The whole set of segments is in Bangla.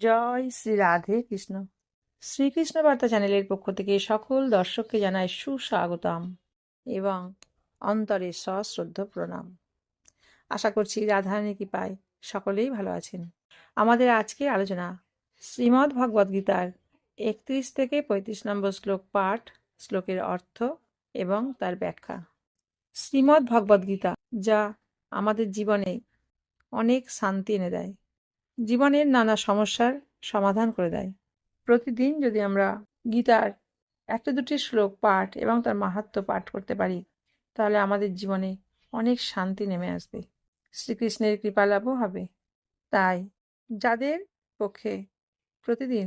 জয় শ্রী রাধে কৃষ্ণ। শ্রীকৃষ্ণ বার্তা চ্যানেলের পক্ষ থেকে সকল দর্শককে জানায় সুস্বাগতম এবং অন্তরে সশ্রদ্ধ প্রণাম। আশা করছি রাধারানী কৃপায় সকলেই ভালো আছেন। আমাদের আজকের আলোচনা শ্রীমদ্ ভগবদ্ গীতার একত্রিশ থেকে পঁয়ত্রিশ নম্বর শ্লোক পাঠ, শ্লোকের অর্থ এবং তার ব্যাখ্যা। শ্রীমদ্ ভগবদ্ গীতা যা আমাদের জীবনে অনেক শান্তি এনে দেয়। জীবনের নানা সমস্যার সমাধান করে দেয়। প্রতিদিন যদি আমরা গীতার একটা দুটি শ্লোক পাঠ এবং তার মাহাত্ম্য পাঠ করতে পারি, তাহলে আমাদের জীবনে অনেক শান্তি নেমে আসবে। শ্রীকৃষ্ণের কৃপা লাভও হবে। তাই যাদের পক্ষে প্রতিদিন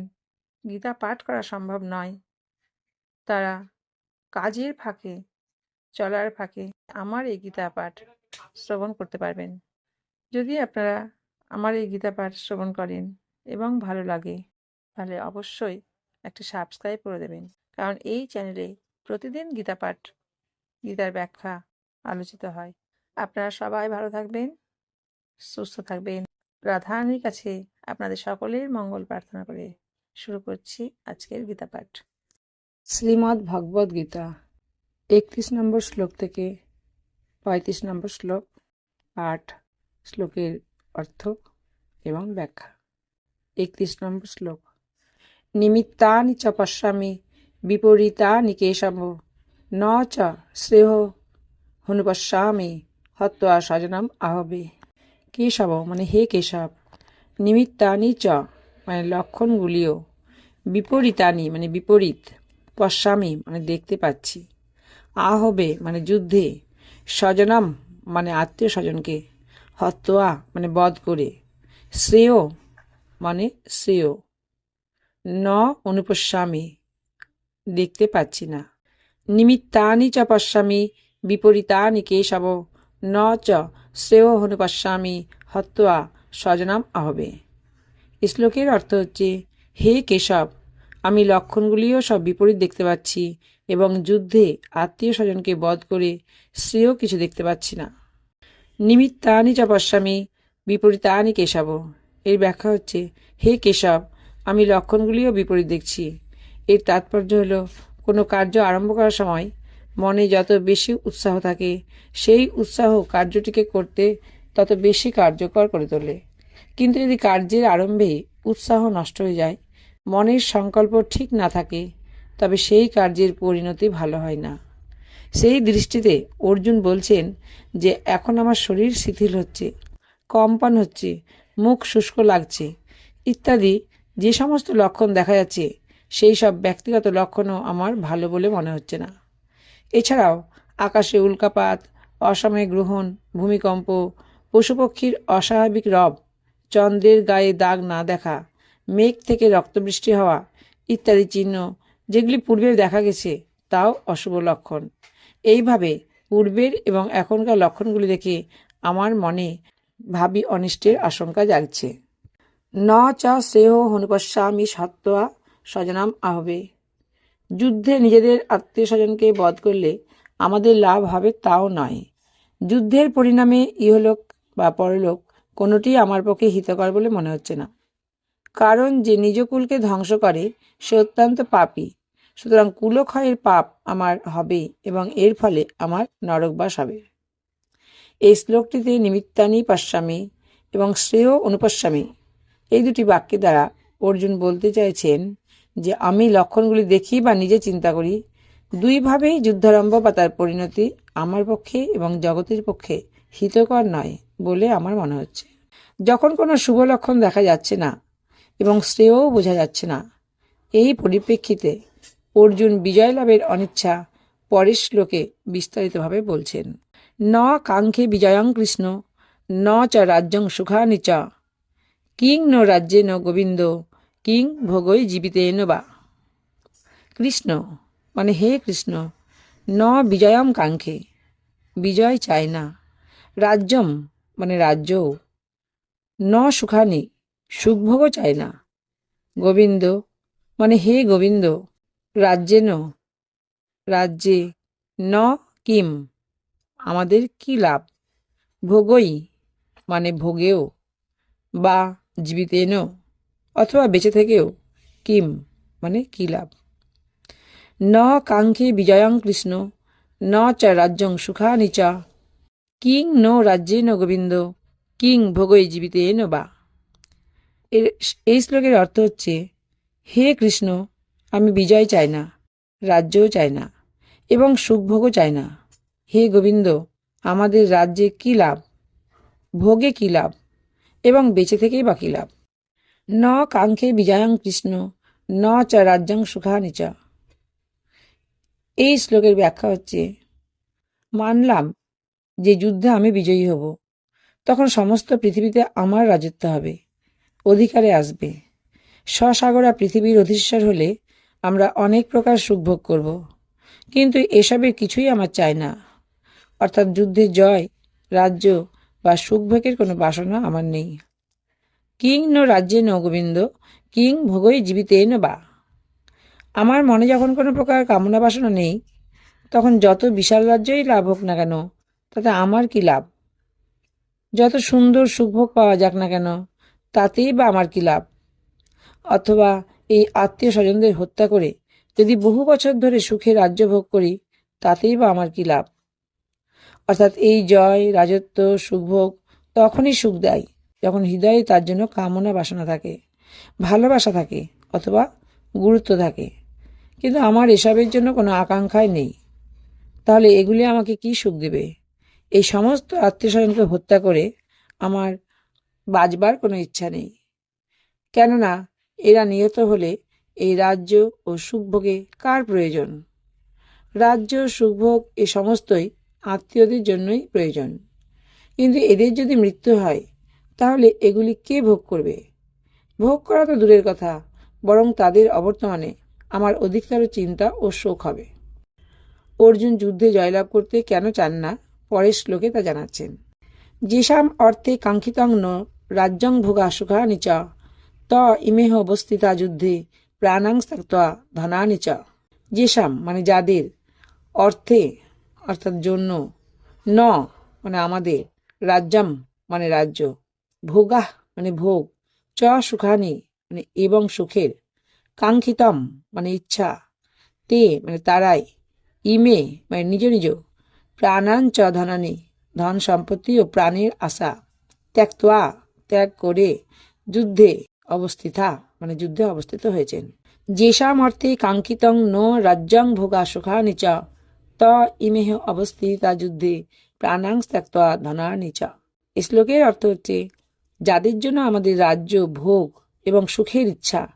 গীতা পাঠ করা সম্ভব নয়, তারা কাজের ফাঁকে, চলার ফাঁকে আমার এই গীতা পাঠ শ্রবণ করতে পারবেন। যদি আপনারা আমার এই গীতা পাঠ শ্রবণ করেন এবং ভালো লাগে, তাহলে অবশ্যই একটা সাবস্ক্রাইব করে দেবেন। কারণ এই চ্যানেলে প্রতিদিন গীতা পাঠ, গীতার ব্যাখ্যা আলোচিত হয়। আপনারা সবাই ভালো থাকবেন, সুস্থ থাকবেন। রাধারানীর কাছে আপনাদের সকলের মঙ্গল প্রার্থনা করে শুরু করছি আজকের গীতা পাঠ। শ্রীমদ্ ভগবদ গীতা, একত্রিশ নম্বর শ্লোক থেকে পঁয়ত্রিশ নম্বর শ্লোক পাঠ, শ্লোকের অর্থ এবং ব্যাখ্যা। একত্রিশ নম্বর শ্লোক। নিমিত্তানি চ পশ্যামি, বিপরীতানি কেশব, ন চ শ্রেয়, হনুপশ্যামি, হত্বা স্বজনম আহবে। কেশব মানে হে কেশব। নিমিত্তানি চ মানে লক্ষণগুলিও। বিপরীতানি মানে বিপরীত। পশ্যামি মানে দেখতে পাচ্ছি। আহবে মানে যুদ্ধে। স্বজনম মানে আত্মীয় স্বজনকে। হত্তয়া মানে বধ করে শ্রেয় মানে শ্রেয়। ন, অনুপস্বামী। দেখতে পাচ্ছি না। নিমিত্তানি চ পশ্যামি বিপরীতানি কেশব। ন, চ, শ্রেয় অনুপস্বামী হত্তয়া স্বজনাম আহবে শ্লোকের অর্থ হচ্ছে, হে কেশব, আমি লক্ষণগুলিও সব বিপরীত দেখতে পাচ্ছি এবং যুদ্ধে আত্মীয় স্বজনকে বধ করে শ্রেয় কিছু দেখতে পাচ্ছি না। নিমিত্তানি চ পশ্যামি বিপরীতানি কেশব এর ব্যাখ্যা হচ্ছে, হে কেশব, আমি লক্ষণগুলিও বিপরীত দেখছি। এর তাৎপর্য হলো, কোনো কার্য আরম্ভ করার সময় মনে যত বেশি উৎসাহ থাকে, সেই উৎসাহ কার্যটিকে করতে তত বেশি কার্যকর করে তোলে। কিন্তু যদি কার্যের আরম্ভে উৎসাহ নষ্ট হয়ে যায়, মনের সংকল্প ঠিক না থাকে, তবে সেই কার্যের পরিণতি ভালো হয় না। সেই দৃষ্টিতে অর্জুন বলছেন যে, এখন আমার শরীর শিথিল হচ্ছে, কম্পন হচ্ছে, মুখ শুষ্ক লাগছে, ইত্যাদি যে সমস্ত লক্ষণ দেখা যাচ্ছে, সেই সব ব্যক্তিগত লক্ষণও আমার ভালো বলে মনে হচ্ছে না। এছাড়াও আকাশে উল্কাপাত অসময়ে গ্রহণ, ভূমিকম্প, পশুপক্ষীর অস্বাভাবিক রব, চন্দ্রের গায়ে দাগ না দেখা, মেঘ থেকে রক্তবৃষ্টি হওয়া, ইত্যাদি চিহ্ন যেগুলি পূর্বে দেখা গেছে, তাও অশুভ লক্ষণ। এইভাবে পূর্বের এবং এখনকার লক্ষণগুলি দেখে আমার মনে ভাবি অনিষ্টের আশঙ্কা জাগছে। ন চ শ্রেয় হনুপস্বামী সত্ত্বা স্বজনাম আহবে। যুদ্ধে নিজেদের আত্মীয় স্বজনকে বধ করলে আমাদের লাভ হবে তাও নয়। যুদ্ধের পরিণামে ইহলোক বা পরলোক কোনোটি আমার পক্ষে হিতকর বলে মনে হচ্ছে না। কারণ যে নিজকুলকে ধ্বংস করে সে অত্যন্ত পাপী। সুতরাং কুলক্ষয়ের পাপ আমার হবে এবং এর ফলে আমার নরকবাস হবে এই শ্লোকটিতে নিমিত্তানি পাশ্যামী এবং শ্রেয় অনুপস্বামী এই দুটি বাক্যের দ্বারা অর্জুন বলতে চাইছেন যে, আমি লক্ষণগুলি দেখি বা নিজে চিন্তা করি দুইভাবেই যুদ্ধারম্ভ বা তার পরিণতি আমার পক্ষে এবং জগতের পক্ষে হিতকর নয় বলে আমার মনে হচ্ছে। যখন কোনো শুভ লক্ষণ দেখা যাচ্ছে না এবং শ্রেয়ও বোঝা যাচ্ছে না, এই পরিপ্রেক্ষিতে অর্জুন বিজয় লাভের অনিচ্ছা পরের শ্লোকে বিস্তারিতভাবে বলছেন। ন কাঙ্ক্ষে বিজয়ং কৃষ্ণ, ন চ রাজ্যং সুখানি চ, কিং ন রাজ্যে ন গোবিন্দ, কিং ভোগই জীবিতেন বা। কৃষ্ণ মানে হে কৃষ্ণ, ন বিজয়ম কাঙ্ক্ষে, বিজয় চায় না, রাজ্যম মানে রাজ্যও, ন সুখানি, সুখভোগও চায় না, গোবিন্দ মানে হে গোবিন্দ রাজ্যে ন রাজ্যে ন কিম, আমাদের কি লাভ? ভোগই মানে ভোগেও বা জীবিতেন অথবা বেঁচে থেকেও কিম মানে কি লাভ? ন কাঙ্ক্ষে বিজয়ং কৃষ্ণ, ন চ রাজ্যং সুখানি চ, কিং ন রাজ্যে ন গোবিন্দ, কিং ভোগই জীবিতে ন বা। এর, এই শ্লোকের অর্থ হচ্ছে, হে কৃষ্ণ আমি বিজয় চাই না, রাজ্যও চাই না এবং সুখভোগও চাই না। হে গোবিন্দ, আমাদের রাজ্যে কী লাভ? ভোগে কী লাভ? এবং বেঁচে থেকেই বা কী লাভ? ন কাঙ্ক্ষে বিজয়ং কৃষ্ণ, ন চ রাজ্যং সুখানি চ। এই শ্লোকের ব্যাখ্যা হচ্ছে, মানলাম যে যুদ্ধে আমি বিজয়ী হব। তখন সমস্ত পৃথিবীতে আমার রাজত্ব হবে, অধিকারে আসবে। স্বসাগরা পৃথিবীর অধীশ্বর হলে আমরা অনেক প্রকার সুখভোগ করব। কিন্তু এসবের কিছুই আমার চাই না। অর্থাৎ যুদ্ধে জয়, রাজ্য বা সুখভোগের কোনো বাসনা আমার নেই। কিং ন রাজ্যে ন গোবিন্দ, কিং ভোগই জীবিতে ন বা। আমার মনে যখন কোনো প্রকার কামনা বাসনা নেই, তখন যত বিশাল রাজ্যই লাভ হোক না কেন, তাতে আমার কি লাভ? যত সুন্দর সুখভোগ পাওয়া যাক না কেন, তাতেই বা আমার কি লাভ? অথবা এই আত্মীয় স্বজনদের হত্যা করে যদি বহু বছর ধরে সুখে রাজ্য ভোগ করি, তাতেই বা আমার কি লাভ? অর্থাৎ এই জয়, রাজত্ব, সুখভোগ তখনই সুখ দেয়, যখন হৃদয়ে তার জন্য কামনা বাসনা থাকে, ভালোবাসা থাকে অথবা গুরুত্ব থাকে। কিন্তু আমার এসবের জন্য কোনো আকাঙ্ক্ষাই নেই। তাহলে এগুলি আমাকে কি সুখ দেবে? এই সমস্ত আত্মীয় স্বজনকে হত্যা করে আমার বাঁচবার কোনো ইচ্ছা নেই। কেননা এরা নিহত হলে এই রাজ্য ও সুখভোগে কার প্রয়োজন? রাজ্য, সুখভোগ এ সমস্তই আত্মীয়দের জন্যই প্রয়োজন। কিন্তু এদের যদি মৃত্যু হয়, তাহলে এগুলি কে ভোগ করবে? ভোগ করা তো দূরের কথা, বরং তাদের অবর্তমানে আমার অধিকতর চিন্তা ও শোক হবে। অর্জুন যুদ্ধে জয়লাভ করতে কেন চান না, পরের শ্লোকে তা জানাচ্ছেন। যেসাম অর্থে কাঙ্ক্ষিতং ন রাজ্যং ভোগা সুখানি চ ত ইমেহ অবস্থিতা যুদ্ধে প্রাণাং ত্যক্তা ধনানি চ। যেসাম মানে যাদের অর্থে, অর্থাৎ জন্য। ন মানে আমাদের রাজ্যম মানে রাজ্য। ভোগা মানে ভোগ। চ, সুখানি মানে এবং সুখের। কাঙ্ক্ষিতম মানে ইচ্ছা। তে মানে তারাই। ইমে মানে নিজ নিজ। প্রাণান চ, ধনানি। ধন সম্পত্তি ও প্রাণের আশা। ত্যাক্তোয়া, ত্যাগ করে যুদ্ধে অবস্থিতা মানে যুদ্ধে অবস্থিত হয়েছেন। যেসাম অর্থে কাঙ্ক্ষিতং ন রাজ্যং ভোগা সুখানি চ, ত ইমেহ অবস্থিতা যুদ্ধে প্রাণাং ত্যাক্তোয়া ধনানি চ। এই শ্লোকের অর্থ হচ্ছে, যাদের জন্য আমাদের রাজ্য ভোগ এবং সুখের ইচ্ছা,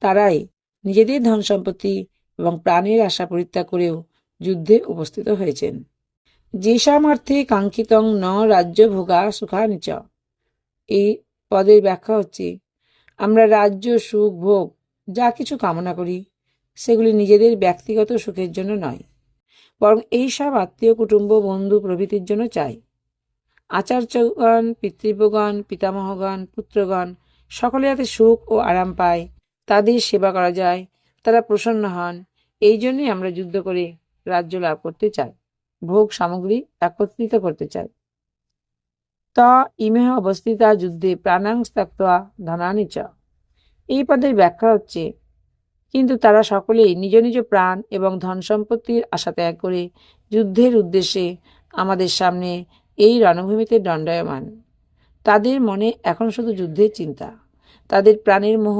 তারাই নিজেদের ধন সম্পত্তি এবং প্রাণের আশা পরিত্যাগ করেও যুদ্ধে উপস্থিত হয়েছেন। যে সামর্থ্যে কাঙ্ক্ষিতং ন রাজ্য ভোগা সুখানি চ। এই পদের ব্যাখ্যা হচ্ছে আমরা রাজ্য, সুখ, ভোগ, যা কিছু কামনা করি, সেগুলি নিজেদের ব্যক্তিগত সুখের জন্য নয়, বরং এই সব আত্মীয়, কুটুম্ব, বন্ধু প্রভৃতির জন্য চাই। আচার্যগণ, পিতৃব্যগণ, পিতামহগণ, পুত্রগণ, সকলে যাতে সুখ ও আরাম পায়, তাদের সেবা করা যায়, তারা প্রসন্ন হন, এই জন্যই আমরা যুদ্ধ করে রাজ্য লাভ করতে চাই, ভোগ সামগ্রী একত্রিত করতে চাই। ত ইমেহ অবস্থিতা যুদ্ধে প্রাণাং ত্যক্তা ধনানি চ এই পদের ব্যাখ্যা হচ্ছে, কিন্তু তারা সকলেই নিজ নিজ প্রাণ এবং ধন সম্পত্তির আশা ত্যাগ করে যুদ্ধের উদ্দেশ্যে আমাদের সামনে এই রণভূমিতে দণ্ডায়মান। তাদের মনে এখন শুধু যুদ্ধের চিন্তা। তাদের প্রাণের মোহ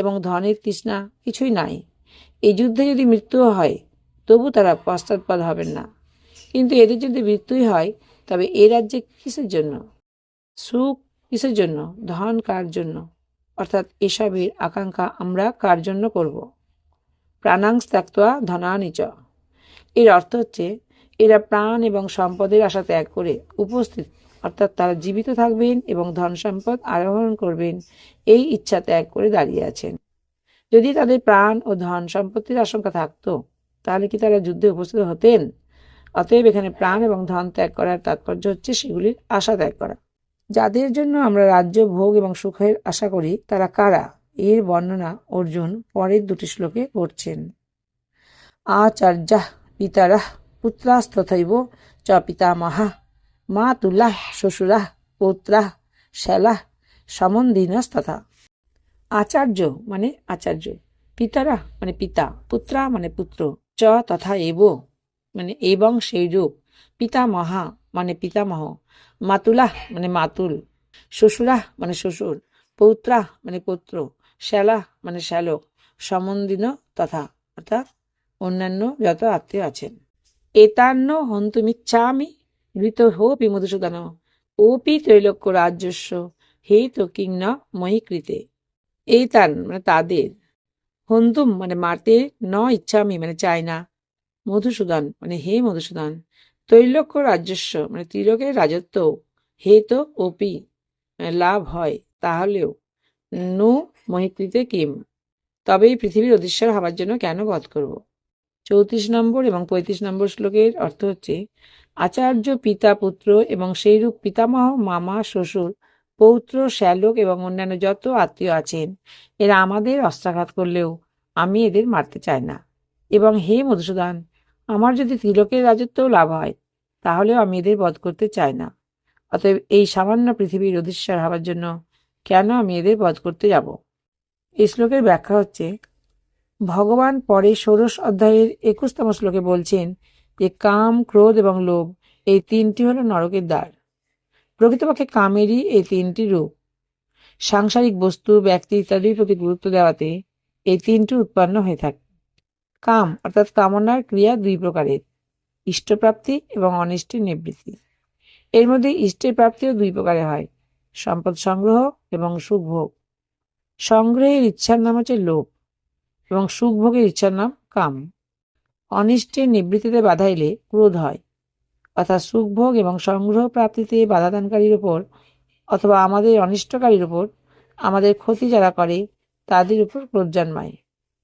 এবং ধনের তৃষ্ণা কিছুই নাই। এই যুদ্ধে যদি মৃত্যু হয়, তবু তারা পশ্চাৎপদ হবেন না। কিন্তু এদের যদি মৃত্যুই হয় তবে এ রাজ্যে কিসের জন্য? সুখ কিসের জন্য? ধন কার জন্য? অর্থাৎ এসবের আকাঙ্ক্ষা আমরা কার জন্য করব? প্রাণাংশ ত্যাক্তোয়া ধনানিচ এর অর্থ হচ্ছে, এরা প্রাণ এবং সম্পদের আশা ত্যাগ করে উপস্থিত, অর্থাৎ তারা জীবিত থাকবেন এবং ধন সম্পদ আরোহণ করবেন, এই ইচ্ছা ত্যাগ করে দাঁড়িয়ে আছেন। যদি তাদের প্রাণ ও ধন সম্পত্তির আশঙ্কা থাকতো, তাহলে কি তারা যুদ্ধে উপস্থিত হতেন? অতএব এখানে প্রাণ এবং ধন ত্যাগ করার তাৎপর্য হচ্ছে সেগুলির আশা ত্যাগ করা। যাদের জন্য আমরা রাজ্য, ভোগ এবং সুখের আশা করি, তারা কারা? এর বর্ণনা অর্জুন পরের দুটি শ্লোকে করছেন। আচার্যা পিতারা পুত্রাস্তথৈব চ পিতামহা মা তুলাহ শ্বশুরাহ পৌত্রাহ শ্যালাহ সমন্দিনস্তথা। আচার্য মানে আচার্য, পিতারা মানে পিতা, পুত্রা মানে পুত্র, চ তথা এব। মানে এবং সেই রূপ, পিতামহা মানে পিতামহ, মাতুলাহ মানে মাতুল, শ্বশুরাহ মানে শ্বশুর পৌত্রা মানে পুত্র, শ্যালাহ মানে শ্যালক, সমন্দিন তথা, অর্থাৎ অন্যান্য যত আত্মীয় আছেন। এতান্ন হন্তুমিচ্ছামি মৃত হোপি মধুসূদন ওপি ত্রৈলোক্য রাজ্যস্য হে তো কিং ন ময়ী কৃতে এই তান মানে তাদের। হন্তুম মানে মারতে ন ইচ্ছামি মানে চাই না। মধুসূদন মানে হে মধুসূদন ত্রৈলোক্য রাজস্ব মানে ত্রিলোকের রাজত্ব, হে তো ওপি মানে লাভ হয়, তাহলেও নু মহিকৃতে কিম? তবে এই পৃথিবীর অধীশ্বর হবার জন্য কেন বধ করব? চৌত্রিশ নম্বর এবং পঁয়ত্রিশ নম্বর শ্লোকের অর্থ হচ্ছে, আচার্য পিতা পুত্র এবং সেইরূপ পিতামহ, মামা, শ্বশুর, পৌত্র, শ্যালক এবং অন্যান্য যত আত্মীয় আছেন, এরা আমাদের অস্ত্রাঘাত করলেও আমি এদের মারতে চাই না। এবং হে মধুসূদন আমার যদি তিলকের রাজত্বও লাভ হয়, তাহলেও আমি এদের বধ করতে চাই না। অতএব এই সামান্য পৃথিবীর অধীশ্বর হওয়ার জন্য কেন আমি এদের বধ করতে যাব? এই শ্লোকের ব্যাখ্যা হচ্ছে, ভগবান পরে ষোড়শ অধ্যায়ের একুশতম শ্লোকে বলছেন যে, কাম, ক্রোধ এবং লোভ এই তিনটি হলো নরকের দ্বার। প্রকৃতপক্ষে কামেরই এই তিনটি রূপ। সাংসারিক বস্তু, ব্যক্তি ইত্যাদির প্রতি গুরুত্ব দেওয়াতে এই তিনটি উৎপন্ন হয়ে থাকে। কাম, অর্থাৎ কামনার ক্রিয়া দুই প্রকারের, ইষ্টপ্রাপ্তি এবং অনিষ্টের নিবৃত্তি। এর মধ্যে ইষ্টের প্রাপ্তিও দুই প্রকারে হয়, সম্পদ সংগ্রহ এবং সুখভোগ সংগ্রহের ইচ্ছার নাম হচ্ছে লোভ এবং সুখভোগের ইচ্ছার নাম কাম। অনিষ্টের নিবৃত্তিতে বাধা এলে ক্রোধ হয়, অর্থাৎ সুখভোগ এবং সংগ্রহ প্রাপ্তিতে বাধাদানকারীর উপর অথবা আমাদের অনিষ্টকারীর উপর আমাদের ক্ষতি যারা করে, তাদের উপর ক্রোধ জন্মায়।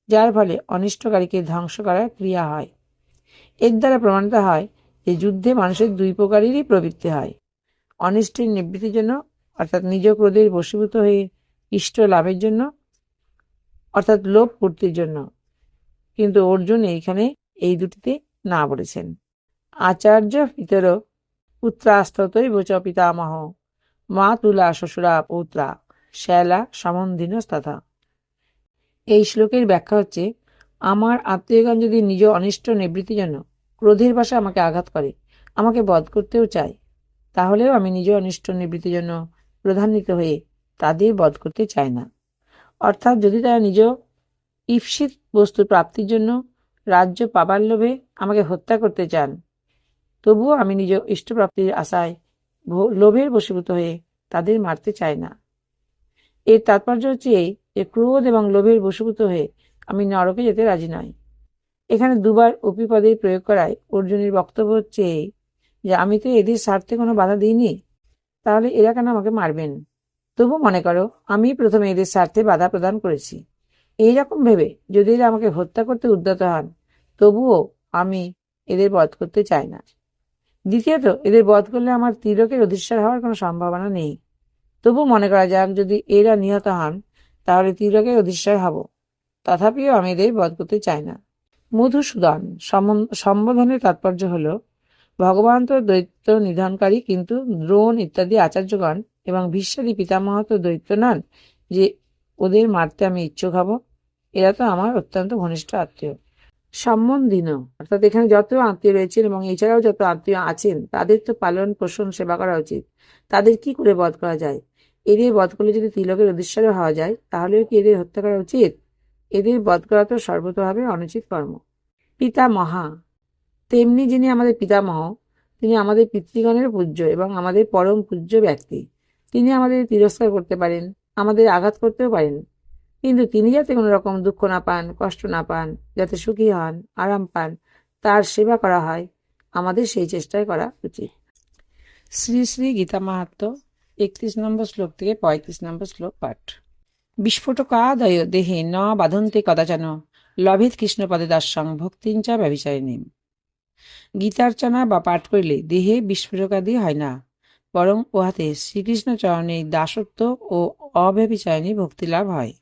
যার ফলে অনিষ্টকারীকে ধ্বংস করার ক্রিয়া হয়। এর দ্বারা প্রমাণিত হয় যে যুদ্ধে মানুষের দুই প্রকারেরই প্রবৃত্তি হয়। অনিষ্টের নিবৃত্তির জন্য, অর্থাৎ নিজ ক্রোধের বশীভূত হয়ে ইষ্ট লাভের জন্য, অর্থাৎ লোভ পূর্তির জন্য। কিন্তু অর্জুন এইখানে এই দুটিতে না বলেছেন। আচার্য পিতর পুত্রাস্ততই বোচ পিতামহ মা তুলা শ্বশুরা পৌত্রা, শ্যালা সমন্ধিন তথা এই শ্লোকের ব্যাখ্যা হচ্ছে, আমার আত্মীয়গণ যদি নিজ অনিষ্ট নিবৃত্তির জন্য ক্রোধের ভাষা আমাকে আঘাত করে, আমাকে বধ করতেও চায়, তাহলেও আমি নিজ অনিষ্ট নিবৃত্তির জন্য প্রধান্বিত হয়ে তাদের বধ করতে চাই না। অর্থাৎ যদি তারা নিজ ঈপ্সিত বস্তু প্রাপ্তির জন্য রাজ্য পাবার লোভে আমাকে হত্যা করতে চান, তবুও আমি নিজ ইষ্টপ্রাপ্তির আশায় লোভের বশীভূত হয়ে তাদের মারতে চাই না। এর তাৎপর্য হচ্ছে এই যে ক্রোধ এবং লোভের বশীভূত হয়ে আমি নরকে যেতে রাজি নই এখানে দুবার অপিপদের প্রয়োগ করায় অর্জুনের বক্তব্য হচ্ছে এই, যে আমি তো এদের স্বার্থে কোনো বাধা দিইনি, তাহলে এরা কেন আমাকে মারবেন? তবু মনে করো আমি প্রথমে এদের স্বার্থে বাধা প্রদান করেছি। এই রকম ভেবে যদি এরা আমাকে হত্যা করতে উদ্যত হন, তবুও আমি এদের বধ করতে চাই না। দ্বিতীয়ত, এদের বধ করলে আমার তিলকের অধিষ্ঠার হওয়ার কোনো সম্ভাবনা নেই। তবু মনে করা যাক, যদি এরা নিহত হন তাহলে তিলকের অধীশ্বর হব। তথাপিও আমি এদের বধ করতে চাই না। মধুসূদন সম্বোধনের তাৎপর্য হলো, ভগবান তো দৈত্য নিধনকারী, কিন্তু দ্রোণ ইত্যাদি আচার্যগণ এবং ভীষ্মাদি পিতামহ তো দৈত্য নন যে ওদের মারতে আমি ইচ্ছুক হব। এরা তো আমার অত্যন্ত ঘনিষ্ঠ আত্মীয়। সম্বন্ধীন, অর্থাৎ এখানে যত আত্মীয় রয়েছেন এবং এছাড়াও যত আত্মীয় আছেন, তাদের তো পালন পোষণ সেবা করা উচিত। তাদের কি করে বধ করা যায়? এদের বধ করলে যদি তিলকের অধীশ্বরে হওয়া যায়, তাহলেও কি এদের হত্যা করা উচিত? এদের বধ করা তো সর্বতভাবে অনুচিত কর্ম। পিতা মহা তেমনি যিনি আমাদের পিতামহ, তিনি আমাদের পিতৃগণের পূজ্য এবং আমাদের পরম পূজ্য ব্যক্তি। তিনি আমাদের তিরস্কার করতে পারেন, আমাদের আঘাত করতেও পারেন। কিন্তু তিনি যাতে কোনো রকম দুঃখ না পান, কষ্ট না পান, যাতে সুখী হন, আরাম পান, তার সেবা করা হয়, আমাদের সেই চেষ্টাই করা উচিত। শ্রী শ্রী গীতা মাহাত্ম একত্রিশ নম্বর শ্লোক থেকে পঁয়ত্রিশ নম্বর শ্লোক পাঠ। বিস্ফোটকাদয় দেহে ন বাধন্তে কদাচন লভেদ কৃষ্ণপদে দাস্যং ভক্তিঞ্চা ব্যবিচারিণী গীতার্চনা বা পাঠ করিলে দেহে বিস্ফোরকাদি হয় না, বরং উহাতে শ্রীকৃষ্ণ চরণে দাসত্ব ও অব্যভিচারিণী ভক্তি লাভ হয়।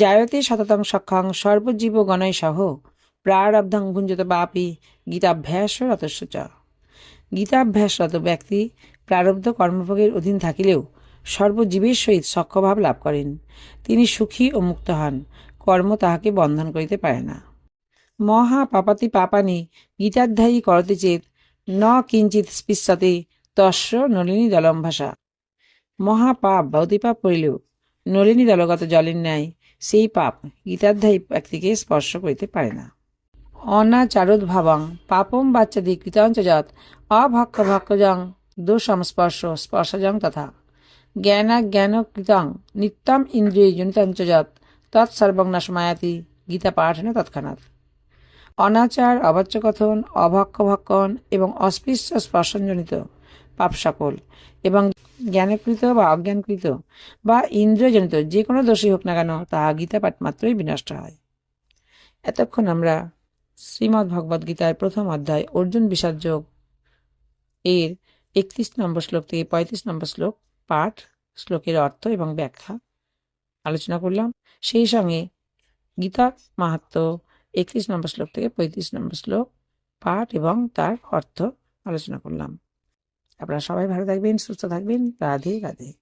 জায়তে শততং সক্ষং সর্বজীব গণয় সহ, প্রারব্ধং ভুঞ্জত বাপি গীতাভ্যাস রতস্য চ। গীতাভ্যাসরত ব্যক্তি প্রারব্ধ কর্মভোগের অধীন থাকিলেও সর্বজীবের সহিত সখ্যভাব লাভ করেন। তিনি সুখী ও মুক্ত হন, কর্ম তাহাকে বন্ধন করিতে পারে না। মহা পাপাতি পাপানি গীতাধ্যায়ী করতে চেত, ন কিঞ্চিত স্পৃশ্যতে তস্য নলিনী দলম ভাষা মহা পাপ বা অতিপাপ করিলেও নলিনী দলগত জলের ন্যায় সেই পাপ গীতাধ্যায়ী ব্যক্তিকে স্পর্শ করিতে পারে না। অনাচারোদ্ভাবং পাপম বাচ্চাদি কৃতঞ্চ যৎ অভক্ষ ভক্ষজং দুঃসংস্পর্শ স্পর্শজং তথা। জ্ঞানাজ্ঞান কৃতং নিত্যম ইন্দ্রিয় জনিতঞ্চ যৎ তৎসর্বং নাশমায়াতি, গীতা পাঠনে তৎক্ষণাৎ। অনাচার অবাচ্য কথন অভক্ষ এবং অস্পৃশ্য স্পর্শনজনিত পাপ সকল এবং জ্ঞানকৃত বা অজ্ঞানকৃত বা ইন্দ্রিয়জনিত যে কোনো দোষী হোক না কেন, তাহা গীতা পাঠ মাত্রই বিনষ্ট হয়। এতক্ষণ আমরা শ্রীমদ্ ভগবদ প্রথম অধ্যায় অর্জুন বিষাদ যোগ এর একত্রিশ নম্বর শ্লোক থেকে পঁয়ত্রিশ নম্বর শ্লোক, পাঠ, শ্লোকের অর্থ এবং ব্যাখ্যা। আলোচনা করলাম। সেই সঙ্গে গীতা মাহাত্ম একত্রিশ নম্বর শ্লোক থেকে পঁয়ত্রিশ নম্বর শ্লোক, পাঠ এবং তার অর্থ আলোচনা করলাম। আপনারা সবাই ভালো থাকবেন, সুস্থ থাকবেন। রাধে রাধে।